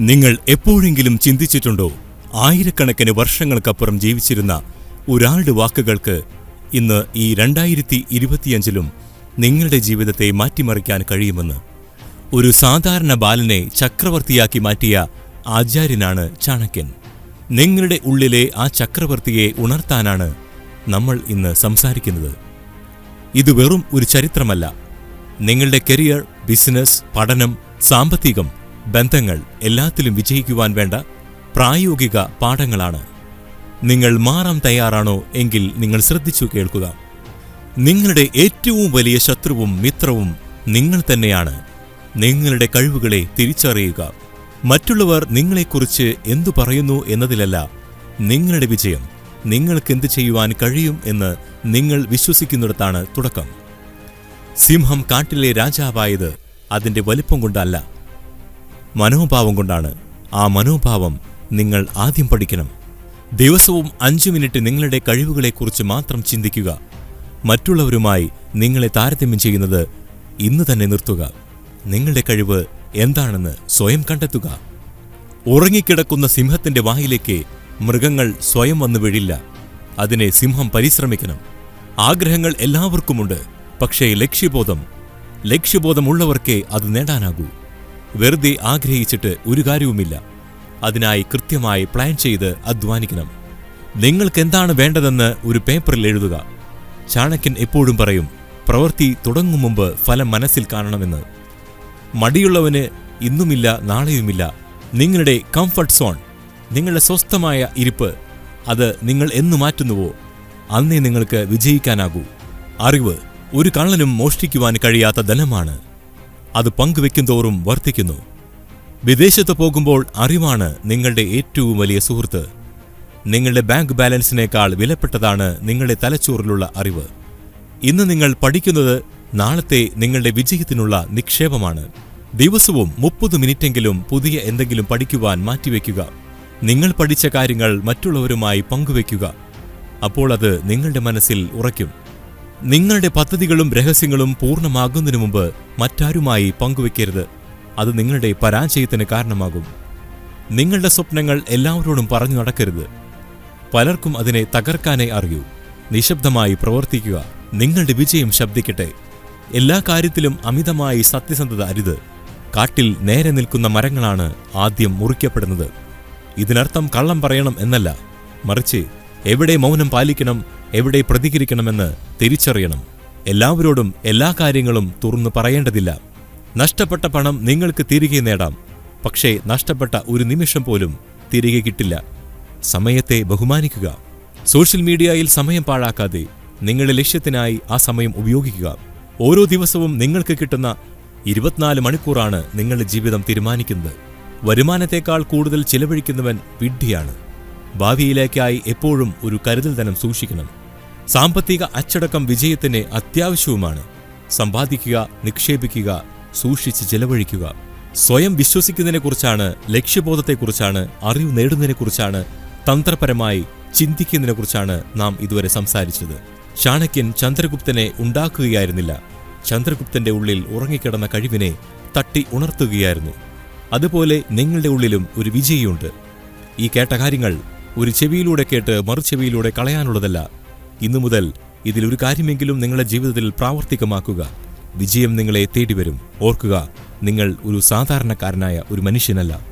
നിങ്ങൾ എപ്പോഴെങ്കിലും ചിന്തിച്ചിട്ടുണ്ടോ? ആയിരക്കണക്കിന് വർഷങ്ങൾക്കപ്പുറം ജീവിച്ചിരുന്ന ഒരാളുടെ വാക്കുകൾക്ക് ഇന്ന് ഈ രണ്ടായിരത്തി ഇരുപത്തിയഞ്ചിലും നിങ്ങളുടെ ജീവിതത്തെ മാറ്റിമറിക്കാൻ കഴിയുമെന്ന്. ഒരു സാധാരണ ബാലനെ ചക്രവർത്തിയാക്കി മാറ്റിയ ആചാര്യനാണ് ചാണക്യൻ. നിങ്ങളുടെ ഉള്ളിലെ ആ ചക്രവർത്തിയെ ഉണർത്താനാണ് നമ്മൾ ഇന്ന് സംസാരിക്കുന്നത്. ഇത് വെറും ഒരു ചരിത്രമല്ല. നിങ്ങളുടെ കരിയർ ബിസിനസ് പഠനം സാമ്പത്തികം ബന്ധങ്ങൾ എല്ലാത്തിലും വിജയിക്കുവാൻ വേണ്ട പ്രായോഗിക പാഠങ്ങളാണ്. നിങ്ങൾ മാറാൻ തയ്യാറാണോ എങ്കിൽ നിങ്ങൾ ശ്രദ്ധിച്ചു കേൾക്കുക. നിങ്ങളുടെ ഏറ്റവും വലിയ ശത്രുവും മിത്രവും നിങ്ങൾ തന്നെയാണ്. നിങ്ങളുടെ കഴിവുകളെ തിരിച്ചറിയുക. മറ്റുള്ളവർ നിങ്ങളെക്കുറിച്ച് എന്തു പറയുന്നു എന്നതിലല്ല നിങ്ങളുടെ വിജയം. നിങ്ങൾക്ക് എന്ത് ചെയ്യുവാൻ കഴിയും എന്ന് നിങ്ങൾ വിശ്വസിക്കുന്നിടത്താണ് തുടക്കം. സിംഹം കാട്ടിലെ രാജാവായത് അതിന്റെ വലിപ്പം കൊണ്ടല്ല. മനോഭാവം കൊണ്ടാണ് ആ മനോഭാവം നിങ്ങൾ ആദ്യം പഠിക്കണം. ദിവസവും അഞ്ചു മിനിറ്റ് നിങ്ങളുടെ കഴിവുകളെക്കുറിച്ച് മാത്രം ചിന്തിക്കുക. മറ്റുള്ളവരുമായി നിങ്ങളെ താരതമ്യം ചെയ്യുന്നത് ഇന്ന് തന്നെ നിർത്തുക. നിങ്ങളുടെ കഴിവ് എന്താണെന്ന് സ്വയം കണ്ടെത്തുക. ഉറങ്ങിക്കിടക്കുന്ന സിംഹത്തിന്റെ വായിലേക്ക് മൃഗങ്ങൾ സ്വയം വന്നു വീഴില്ല. അതിനെ സിംഹം പരിശ്രമിക്കണം. ആഗ്രഹങ്ങൾ എല്ലാവർക്കുമുണ്ട്. പക്ഷേ ലക്ഷ്യബോധം ലക്ഷ്യബോധമുള്ളവർക്കേ അത് നേടാനാകൂ. വെറുതെ ആഗ്രഹിച്ചിട്ട് ഒരു കാര്യവുമില്ല. അതിനായി കൃത്യമായി പ്ലാൻ ചെയ്ത് അധ്വാനിക്കണം. നിങ്ങൾക്ക് എന്താണ് വേണ്ടതെന്ന് ഒരു പേപ്പറിൽ എഴുതുക. ചാണക്യൻ എപ്പോഴും പറയും പ്രവൃത്തി തുടങ്ങും മുമ്പ് ഫലം മനസ്സിൽ കാണണമെന്ന്. മടിയുള്ളവന് ഇന്നുമില്ല നാളെയുമില്ല. നിങ്ങളുടെ കംഫർട്ട് സോൺ നിങ്ങളുടെ സ്വസ്ഥമായ ഇരിപ്പ് അത് നിങ്ങൾ എന്നു മാറ്റുന്നുവോ? അന്നേ നിങ്ങൾക്ക് വിജയിക്കാനാകൂ. അറിവ് ഒരു കള്ളനും മോഷ്ടിക്കുവാൻ കഴിയാത്ത ധനമാണ്. അത് പങ്കുവെക്കും തോറും വർദ്ധിക്കുന്നു വിദേശത്ത് പോകുമ്പോൾ അറിവാണ് നിങ്ങളുടെ ഏറ്റവും വലിയ സുഹൃത്ത്. നിങ്ങളുടെ ബാങ്ക് ബാലൻസിനേക്കാൾ വിലപ്പെട്ടതാണ് നിങ്ങളുടെ തലച്ചോറിലുള്ള അറിവ്. ഇന്ന് നിങ്ങൾ പഠിക്കുന്നത് നാളത്തെ നിങ്ങളുടെ വിജയത്തിനുള്ള നിക്ഷേപമാണ്. ദിവസവും മുപ്പത് മിനിറ്റെങ്കിലും പുതിയ എന്തെങ്കിലും പഠിക്കുവാൻ മാറ്റിവെക്കുക. നിങ്ങൾ പഠിച്ച കാര്യങ്ങൾ മറ്റുള്ളവരുമായി പങ്കുവെക്കുക. അപ്പോൾ അത് നിങ്ങളുടെ മനസ്സിൽ ഉറയ്ക്കും. നിങ്ങളുടെ പദ്ധതികളും രഹസ്യങ്ങളും പൂർണമാകുന്നതിനു മുമ്പ് മറ്റാരുമായി പങ്കുവെക്കരുത്. അത് നിങ്ങളുടെ പരാജയത്തിന് കാരണമാകും. നിങ്ങളുടെ സ്വപ്നങ്ങൾ എല്ലാവരോടും പറഞ്ഞു നടക്കരുത്. പലർക്കും അതിനെ തകർക്കാനേ അറിയൂ. നിശബ്ദമായി പ്രവർത്തിക്കുക. നിങ്ങളുടെ വിജയം ശബ്ദിക്കട്ടെ. എല്ലാ കാര്യത്തിലും അമിതമായി സത്യസന്ധത അരുത്. കാട്ടിൽ നേരെ നിൽക്കുന്ന മരങ്ങളാണ് ആദ്യം മുറിക്കപ്പെടുന്നത്. ഇതിനർത്ഥം കള്ളം പറയണം എന്നല്ല. മറിച്ച് എവിടെ മൗനം പാലിക്കണം എവിടെ പ്രതികരിക്കണമെന്ന് തിരിച്ചറിയണം. എല്ലാവരോടും എല്ലാ കാര്യങ്ങളും തുറന്നു പറയേണ്ടതില്ല. നഷ്ടപ്പെട്ട പണം നിങ്ങൾക്ക് തിരികെ നേടാം. പക്ഷേ നഷ്ടപ്പെട്ട ഒരു നിമിഷം പോലും തിരികെ കിട്ടില്ല. സമയത്തെ ബഹുമാനിക്കുക. സോഷ്യൽ മീഡിയയിൽ സമയം പാഴാക്കാതെ നിങ്ങളുടെ ലക്ഷ്യത്തിനായി ആ സമയം ഉപയോഗിക്കുക. ഓരോ ദിവസവും നിങ്ങൾക്ക് കിട്ടുന്ന ഇരുപത്തിനാല് മണിക്കൂറാണ് നിങ്ങളുടെ ജീവിതം തീരുമാനിക്കുന്നത്. വരുമാനത്തേക്കാൾ കൂടുതൽ ചിലവഴിക്കുന്നവൻ വിഡ്ഢിയാണ്. ഭാവിയിലേക്കായി എപ്പോഴും ഒരു കരുതൽ ധനം സൂക്ഷിക്കണം. സാമ്പത്തിക അച്ചടക്കം വിജയത്തിന് അത്യാവശ്യവുമാണ്. സമ്പാദിക്കുക നിക്ഷേപിക്കുക സൂക്ഷിച്ച് ചെലവഴിക്കുക. സ്വയം വിശ്വസിക്കുന്നതിനെക്കുറിച്ചാണ് ലക്ഷ്യബോധത്തെക്കുറിച്ചാണ് അറിവ് നേടുന്നതിനെക്കുറിച്ചാണ് തന്ത്രപരമായി ചിന്തിക്കുന്നതിനെക്കുറിച്ചാണ് നാം ഇതുവരെ സംസാരിച്ചത്. ചാണക്യൻ ചന്ദ്രഗുപ്തനെ ഉണ്ടാക്കുകയായിരുന്നില്ല. ചന്ദ്രഗുപ്തന്റെ ഉള്ളിൽ ഉറങ്ങിക്കിടന്ന കഴിവിനെ തട്ടി ഉണർത്തുകയായിരുന്നു. അതുപോലെ നിങ്ങളുടെ ഉള്ളിലും ഒരു വിജയിയുണ്ട്. ഈ കേട്ട കാര്യങ്ങൾ ഒരു ചെവിയിലൂടെ കേട്ട് മറുചെവിയിലൂടെ കളയാനുള്ളതല്ല. ഇന്നു മുതൽ ഇതിലൊരു കാര്യമെങ്കിലും നിങ്ങളുടെ ജീവിതത്തിൽ പ്രാവർത്തികമാക്കുക. വിജയം നിങ്ങളെ തേടിവരും. ഓർക്കുക നിങ്ങൾ ഒരു സാധാരണക്കാരനായ ഒരു മനുഷ്യനല്ല.